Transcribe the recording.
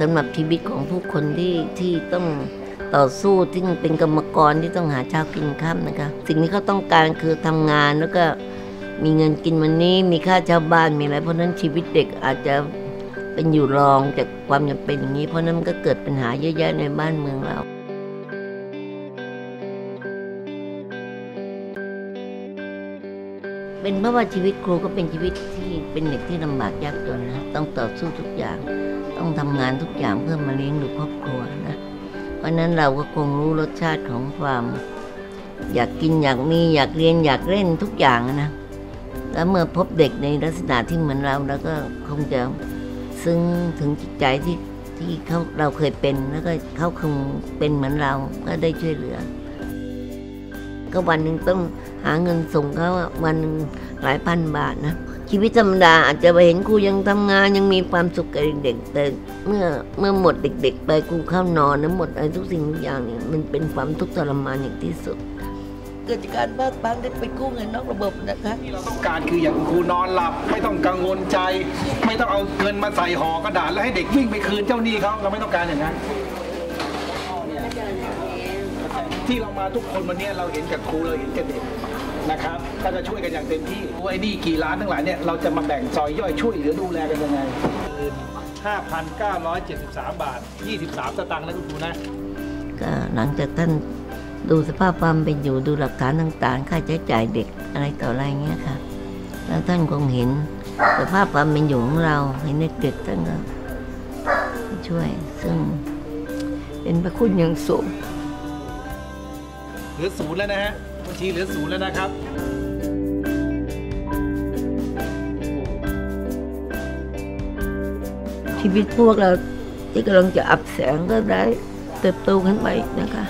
สำหรับชีวิตของผู้คนที่ที่ต้องต่อสู้ที่เป็นกรรมกรที่ต้องหาเช้ากินค่ำนะคะ สิ่งที่เขาต้องการคือทำงานแล้วก็มีเงินกินวันนี้มีค่าเช่าบ้านมีอะไรเพราะนั้นชีวิตเด็กอาจจะเป็นอยู่รองจากความจำเป็นอย่างนี้ เพราะฉะนั้นมันก็เกิดปัญหาเยอะแยะในบ้านเมืองเราเป็นเพราะว่าชีวิตครูก็เป็นชีวิตที่เป็นเด็กที่ลำบากยากจนนะต้องต่อสู้ทุกอย่าง ต้องทำงานทุกอย่างเพื่อมาเลี้ยงดูครอบครัวนะ เพราะฉะนั้นเราก็คงรู้รสชาติของความ อยากกินอยากมีอยากเรียนอยากเล่นทุกอย่างนะ แล้วเมื่อพบเด็กในลักษณะที่เหมือนเราแล้วก็คงจะซึ้งถึงจิตใจที่ที่เขาเราเคยเป็นแล้วก็เขาคงเป็นเหมือนเราก็ได้ช่วยเหลือ ก็วันหนึ่งต้องหาเงินส่งเขาวันหนึ่งหลายพันบาทนะ ชีวิตธรรมดาอาจจะไปเห็นครูยังทำงานยังมีความสุขกับเด็กๆแต่เมื่อเมื่อหมดเด็ก ๆ ไปครูเข้านอนนะหมดอะไรทุกสิ่งทุกอย่างเนี่ยมันเป็นความทุกข์ทรมานอย่างที่สุด เกิดจากการบ้าบางได้ไปกู้เงินนอกระบบนะคะที่เราต้องการคืออย่างคุณครูนอนหลับ ไม่ต้องกังวลใจ ไม่ต้องเอาเงินมาใส่ห่อกระดาษแล้วให้เด็กวิ่งไปคืนเจ้าหนี้เขาเราไม่ต้องการอย่างนั้นที่เรามาทุกคนวันนี้เราเห็นกับครูเราเห็นกับเด็ก นะครับถ้าจะช่วยกันอย่างเต็มที่ไอ้หนี่กี่ล้านทั้งหลายเนี่ยเราจะมาแบ่งซอยย่อยช่วยเหลือดูแลกันยังไง5,973 บาท 23 สตางค์นะคุณครูนะก็หลังจากท่านดูสภาพความเป็นอยู่ดูหลักฐานต่างๆ ค่าใช้จ่ายเด็กอะไรต่ออะไรเงี้ยค่ะ แล้วท่านคงเห็นสภาพความเป็นอยู่ของเราเห็นเด็กๆท่านก็ช่วย ซึ่งเป็นพระคุณอย่างสูงเหลือศูนย์แล้วนะฮะ บัญชีเหลือศูนย์แล้วนะครับชีวิตพวกเราที่กำลังจะอับแสงก็ได้เติบโตขึ้นไปนะคะ